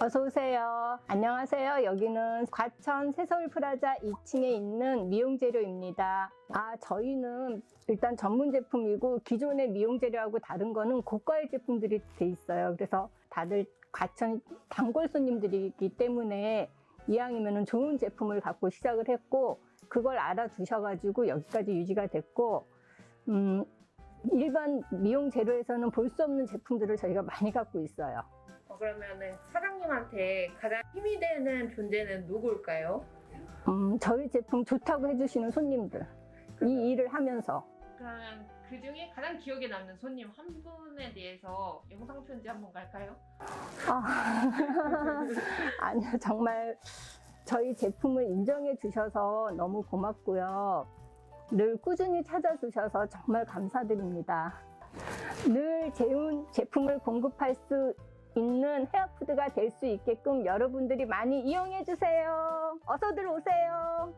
어서 오세요. 안녕하세요. 여기는 과천 새서울 프라자 2층에 있는 미용 재료입니다. 아, 저희는 일단 전문 제품이고 기존의 미용 재료하고 다른 거는 고가의 제품들이 돼 있어요. 그래서 다들 과천 단골 손님들이기 때문에 이왕이면 좋은 제품을 갖고 시작을 했고 그걸 알아두셔가지고 여기까지 유지가 됐고 음, 일반 미용 재료에서는 볼 수 없는 제품들을 저희가 많이 갖고 있어요. 어, 그러면은 사장님한테 가장 힘이 되는 존재는 누굴까요? 음, 저희 제품 좋다고 해주시는 손님들. 이 일을 하면서. 그러면 그 중에 가장 기억에 남는 손님 한 분에 대해서 영상 편지 한번 갈까요? 아, 아니요, 정말 저희 제품을 인정해 주셔서 너무 고맙고요. 늘 꾸준히 찾아주셔서 정말 감사드립니다. 늘 좋은 제품을 공급할 수 있는 헤어푸드가 될 수 있게끔 여러분들이 많이 이용해 주세요. 어서 들 오세요.